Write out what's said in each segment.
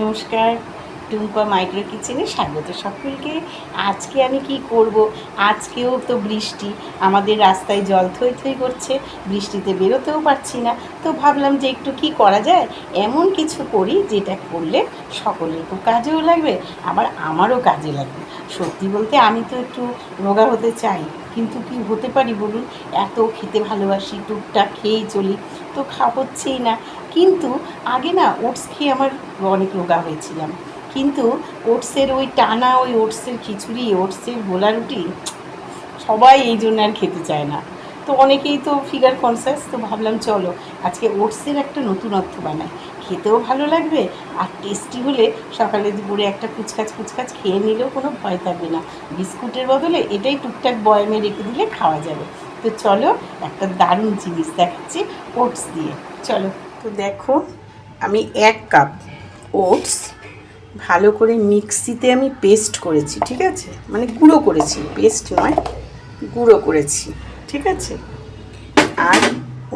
নমস্কার, টুম্পা মাইক্রো কিচেনে স্বাগত সকলকে। আজকে আমি কি করব? আজকেও তো বৃষ্টি, আমাদের রাস্তায় জল থই থই করছে, বৃষ্টিতে বেরোতেও পারছি না। তো ভাবলাম যে একটু কি করা যায়? এমন কিছু করি যেটা করলে সকলের কাজেও লাগবে, আবার আমারও কাজে লাগবে। সত্যি বলতে আমি তো একটু রোগা হতে চাই, কিন্তু কি হতে পারি বলুন? এত খেতে ভালোবাসি, টুকটাক খেয়েই চলি, তো খাওয়া হচ্ছেই না। কিন্তু আগে না ওটস খেয়ে আমার অনেক রোগা হয়েছিলাম। কিন্তু ওটসের ওই টানা, ওই ওটসের খিচুড়ি, ওটসের গোলা রুটি, সবাই এই জন্য আর খেতে চায় না। তো অনেকেই তো ফিগার কনসাস তো ভাবলাম চলো, আজকে ওটসের একটা নতুনত্ব বানাই। খেতেও ভালো লাগবে আর টেস্টি হলে সকালে দুপুরে একটা কুচকাচ কুচকাচ খেয়ে নিলেও কোনো ভয় থাকবে না। বিস্কুটের বদলে এটাই টুকটাক বয়ামে রেখে দিলে খাওয়া যাবে। তো চলো একটা দারুণ জিনিস দেখাচ্ছি, ওটস দিয়ে। চলো। তো দেখো, আমি এক কাপ ওটস ভালো করে মিক্সিতে আমি পেস্ট করেছি, ঠিক আছে? মানে গুঁড়ো করেছি, পেস্ট নয়, গুঁড়ো করেছি, ঠিক আছে? আর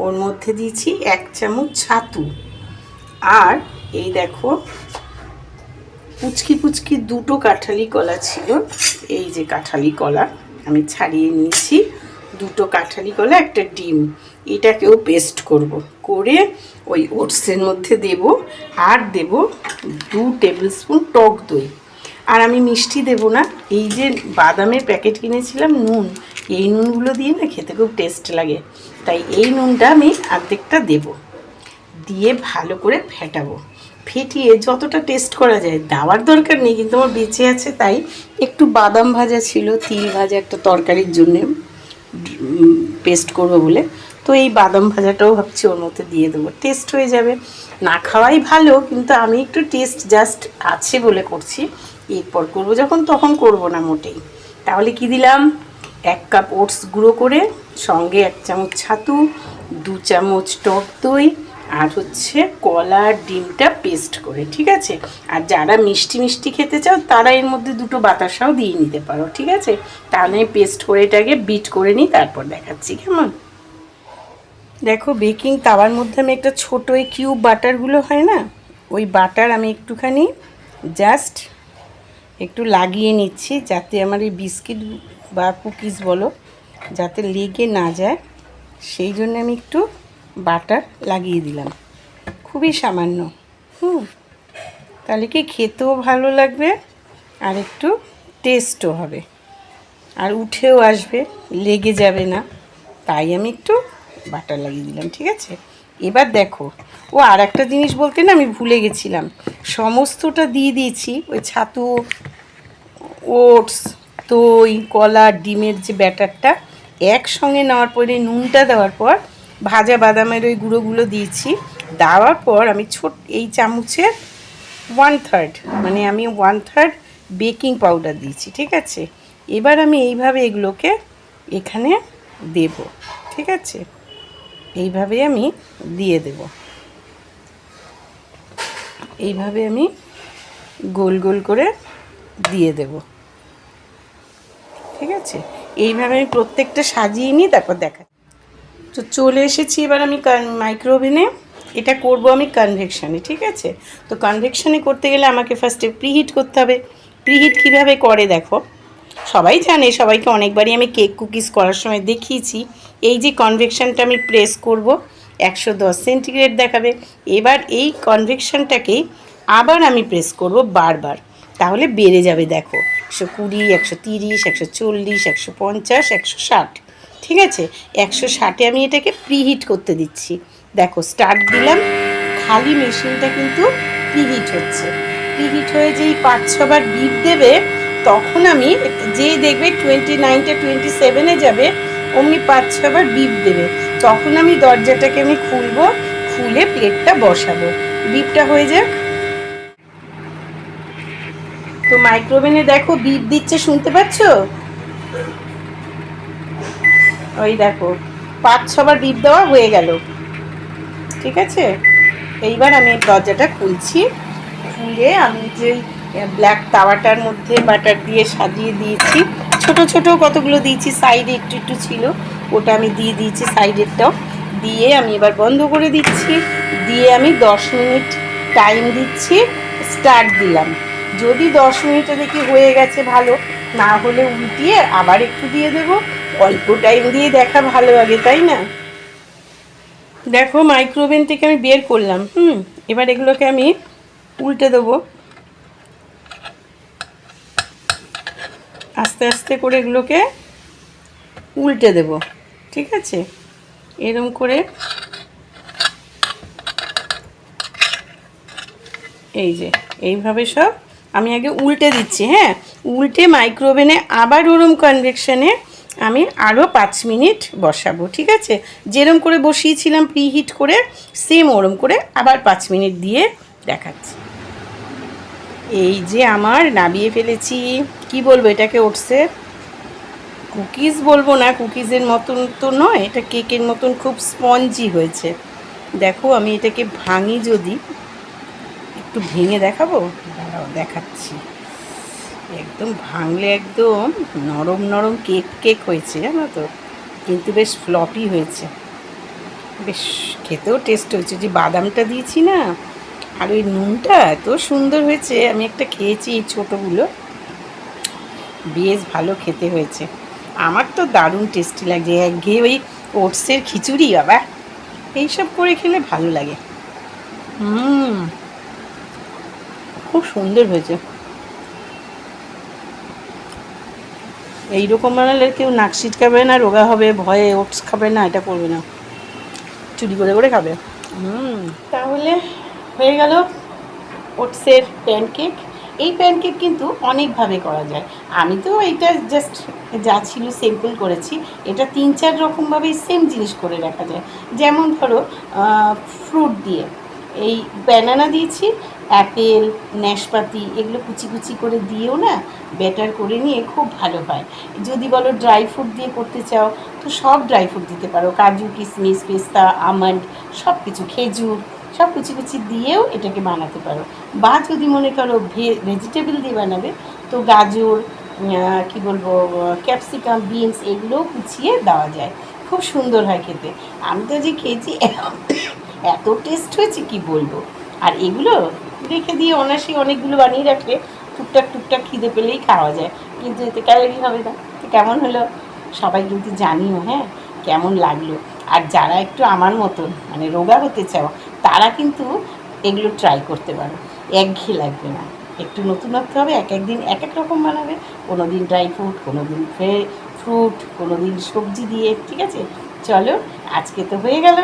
ওর মধ্যে দিয়েছি এক চামচ ছাতু। আর এই দেখো, পুচকি পুচকি দুটো কাঁঠালি কলা ছিল, এই যে কাঁঠালি কলা আমি ছাড়িয়ে নিয়েছি, দুটো কাঁঠালি কলা, একটা ডিম। এটাকেও পেস্ট করব। করে ওই ওটসের মধ্যে দেব, আর দেব দু টেবিল স্পুন টক দই। আর আমি মিষ্টি দেব না, এই যে বাদামের প্যাকেট কিনেছিলাম নুন, এই নুনগুলো দিয়ে না খেতে খুব টেস্ট লাগে। তাই এই নুনটা আমি অর্ধেকটা দেবো। দিয়ে ভালো করে ফেটাবো। ফেটিয়ে যতটা টেস্ট করা যায়, দেওয়ার দরকার নেই, কিন্তু আমার বেঁচে আছে তাই একটু বাদাম ভাজা ছিল, তিল ভাজা একটা তরকারির জন্যে পেস্ট করব বলে। তো এই বাদাম ভাজাটাও ভাবছি ওর মধ্যে দিয়ে দেবো। টেস্ট হয়ে যাবে। না খাওয়াই ভালো, কিন্তু আমি একটু টেস্ট জাস্ট আছে বলে করছি। এরপর করব যখন, তখন করব না মোটেই। তাহলে কি দিলাম? এক কাপ ওটস গুঁড়ো করে, সঙ্গে এক চামচ ছাতু, দু চামচ টক দই, আর হচ্ছে কলা ডিমটা পেস্ট করে, ঠিক আছে? আর যারা মিষ্টি মিষ্টি খেতে চাও, তারা এর মধ্যে দুটো বাতাসাও দিয়ে নিতে পারো, ঠিক আছে? তাহলে পেস্ট করে এটাকে বিট করে নিই, তারপর দেখাচ্ছি কেমন? দেখো বেকিং তাওয়ার মধ্যে আমি একটা ছোটো ওই কিউব বাটারগুলো হয় না, ওই বাটার আমি একটুখানি জাস্ট একটু লাগিয়ে নিচ্ছি যাতে আমার এই বিস্কিট বা কুকিজ বলো, যাতে লেগে না যায়, সেই জন্য আমি একটু বাটার লাগিয়ে দিলাম। খুবই সামান্য, হুম, তাহলে কি খেতেও ভালো লাগবে আর একটু টেস্টও হবে। আর উঠেও আসবে, লেগে যাবে না, তাই আমি একটু বাটার লাগিয়ে দিলাম, ঠিক আছে? এবার দেখো, ও আর একটা জিনিস বলতে না আমি ভুলে গেছিলাম। সমস্তটা দিয়ে দিয়েছি, ওই ছাতু, ওটস, দই, কলা, ডিমের যে ব্যাটারটা, একসঙ্গে নেওয়ার পরে, নুনটা দেওয়ার পর, ভাজা বাদামের ওই গুঁড়োগুলো দিয়েছি। দেওয়ার পর আমি ছোট, এই চামচের ওয়ান থার্ড মানে আমি ওয়ান থার্ড বেকিং পাউডার দিয়েছি, ঠিক আছে? এবার আমি এইভাবে এগুলোকে এখানে দেব, ঠিক আছে? এইভাবে আমি দিয়ে দেব। এইভাবে আমি গোল গোল করে দিয়ে দেব। ঠিক আছে? এইভাবে আমি প্রত্যেকটা সাজিয়ে নিই তারপর দেখা। তো চলে এসেছি এবার আমি মাইক্রো ওভেনে এটা করব আমি কনভেকশানে ঠিক আছে? তো কনভেকশানে করতে গেলে আমাকে ফার্স্টে প্রিহিট করতে হবে। প্রিহিট কীভাবে করে দেখো? সবাই জানে, সবাইকে অনেকবারই আমি কেক কুকিজ করার সময় দেখিয়েছি। এই যে কনভেকশানটা আমি প্রেস করব, একশো দশ সেন্টিগ্রেড দেখাবে। এবার এই কনভেকশানটাকেই আবার আমি প্রেস করব বারবার। তাহলে বেড়ে যাবে, দেখো, একশো কুড়ি, একশো তিরিশ, একশো চল্লিশ, একশো পঞ্চাশ, একশো ষাট। ঠিক আছে? একশো ষাটে আমি এটাকে প্রিহিট করতে দিচ্ছি। দেখো স্টার্ট দিলাম, খালি মেশিনটা কিন্তু প্রিহিট হচ্ছে। প্রিহিট হয়ে যেই পাঁচ ছবার বিপ দেবে তখন আমি যেই দেখবে টোয়েন্টি নাইনটা টোয়েন্টি সেভেনে যাবে, অমনি পাঁচ ছবার বিপ দেবে। তখন আমি দরজাটাকে আমি খুলবো, খুলে প্লেটটা বসাবো। বিপটা হয়ে যাক। তো মাইক্রোওভেনে দেখো বিপ দিচ্ছে, শুনতে পাচ্ছ? ওই দেখো, পাঁচ ছবার বিপ দেওয়া হয়ে গেল। ঠিক আছে? এইবার আমি দরজাটা খুলছি। খুলে আমি যে ব্ল্যাক তাওয়াটার মধ্যে বাটার দিয়ে সাজিয়ে দিয়েছি। ছোট ছোট কতগুলো দিয়েছি সাইডে একটু একটু ছিল। ওটা আমি দিয়ে দিয়েছি সাইডেরটাও দিয়ে আমি এবার বন্ধ করে দিচ্ছি। দিয়ে আমি দশ মিনিট টাইম দিচ্ছি স্টার্ট দিলাম। যদি দশ মিনিটে দেখি হয়ে গেছে ভালো, না হলে উল্টিয়ে আবার একটু দিয়ে দেবো। অল্প টাইম দিয়ে দেখা ভালো আগে তাই না? দেখো মাইক্রোওভেন থেকে আমি বের করলাম, হুম? এবার এগুলোকে আমি উল্টে দেবো। আস্তে আস্তে করে এগুলোকে উল্টে দেব, ঠিক আছে? এরম করে এই যে, এইভাবে সব আমি আগে উল্টে দিচ্ছি হ্যাঁ? উল্টে মাইক্রোওভেনে আবার ওরম কনভেকশনে আমি আরও পাঁচ মিনিট বসাবো, ঠিক আছে? যেরম করে বসিয়েছিলাম প্রিহিট করে সেম ওরম করে আবার পাঁচ মিনিট দিয়ে দেখাচ্ছি। এই যে আমার নাবিয়ে ফেলেছি। কি বলব, এটাকে ওটসে কুকিজ বলব না, কুকিজের মতন তো নয়, এটা কেকের মতন খুব স্পঞ্জি হয়েছে। দেখো, আমি এটাকে ভাঙি যদি, একটু ভেঙে দেখাবো? দাঁড়াও, দেখাচ্ছি। একদম ভাঙলে একদম নরম নরম কেক কেক হয়েছে, জানো তো? কিন্তু বেশ ফ্লপি হয়েছে। বেশ, খেতেও টেস্ট হয়েছে। যে বাদামটা দিয়েছি না আর ওই নুনটা এত সুন্দর হয়েছে, আমি একটা খেয়েছি এই ছোটোগুলো। বেশ ভালো খেতে হয়েছে। আমার তো দারুণ টেস্টি লাগছে। একঘেয়ে ওই ওটসের খিচুড়ি, বাবা। এইসব করে খেলে ভালো লাগে। হুম। খুব সুন্দর হয়েছে। এইরকম বানালে কেউ নাক ছিটকাবে না, রোগা হবে, ভয়ে ওটস খাবে না, এটা করবে না। চুরি করে করে খাবে। হুম। তাহলে হয়ে গেল ওটসের প্যানকেক এই প্যানকেক কিন্তু অনেকভাবে করা যায়। আমি তো এটা জাস্ট যা ছিল সিম্পল করেছি। এটা তিন চার রকমভাবেই সেম জিনিস করে রাখা যায়। যেমন ধরো ফ্রুট দিয়ে। এই ব্যানানা দিয়েছি অ্যাপেল ন্যাশপাতি এগুলো কুচি কুচি করে দিয়েও না ব্যাটার করে নিয়ে খুব ভালো হয়। যদি বলো ড্রাই ফ্রুট দিয়ে করতে চাও, তো সব ড্রাই ফ্রুট দিতে পারো। কাজু কিশমিশ পেস্তা আমন্ড সব কিছু খেজুর সব কুচি কুচি দিয়েও এটাকে বানাতে পারো। বা যদি মনে করো ভেজিটেবল দিয়ে বানাবে, তো গাজর কি বলব ক্যাপসিকাম বিনস এগুলোও কুচিয়ে দেওয়া যায়। খুব সুন্দর হয় খেতে। আমি তো যে খেয়েছি, এত টেস্ট হয়েছে কি বলব? আর এগুলো রেখে দিয়ে অনাসি অনেকগুলো বানিয়ে রাখলে টুকটাক টুকটাক খিদে পেলেই খাওয়া যায়। কিন্তু এতে ক্যালোরি হবে না। তো কেমন হলো? সবাই কিন্তু জানিও হ্যাঁ? কেমন লাগল? আর যারা একটু আমার মতন মানে রোগা হতে চাও তারা কিন্তু এগুলো ট্রাই করতে পারো। একঘেয়ে লাগবে না। একটু নতুনত্ব হবে, এক একদিন এক এক রকম বানাবে। কোনো দিন ড্রাই ফ্রুট কোনো দিন ফ্রুট কোনো দিন সবজি দিয়ে, ঠিক আছে? চলো, আজকে তো হয়ে গেল।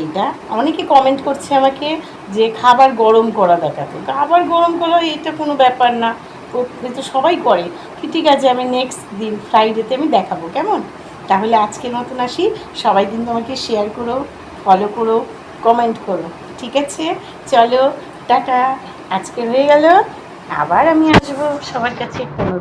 এইটা অনেকে কমেন্ট করছে আমাকে যে খাবার গরম করা দেখাতো। খাবার গরম করা এটা কোনো ব্যাপার না। তো সবাই করে। কি ঠিক আছে, আমি নেক্সট দিন ফ্রাইডেতে আমি দেখাবো, কেমন? তাহলে আজকের মতন আসি। সবাই কিন্তু আমাকে শেয়ার করো ফলো করো কমেন্ট করো। ঠিক আছে? চলো টাটা। আজকে হয়ে গেল। আবার আমি আসব সবার কাছে কোনো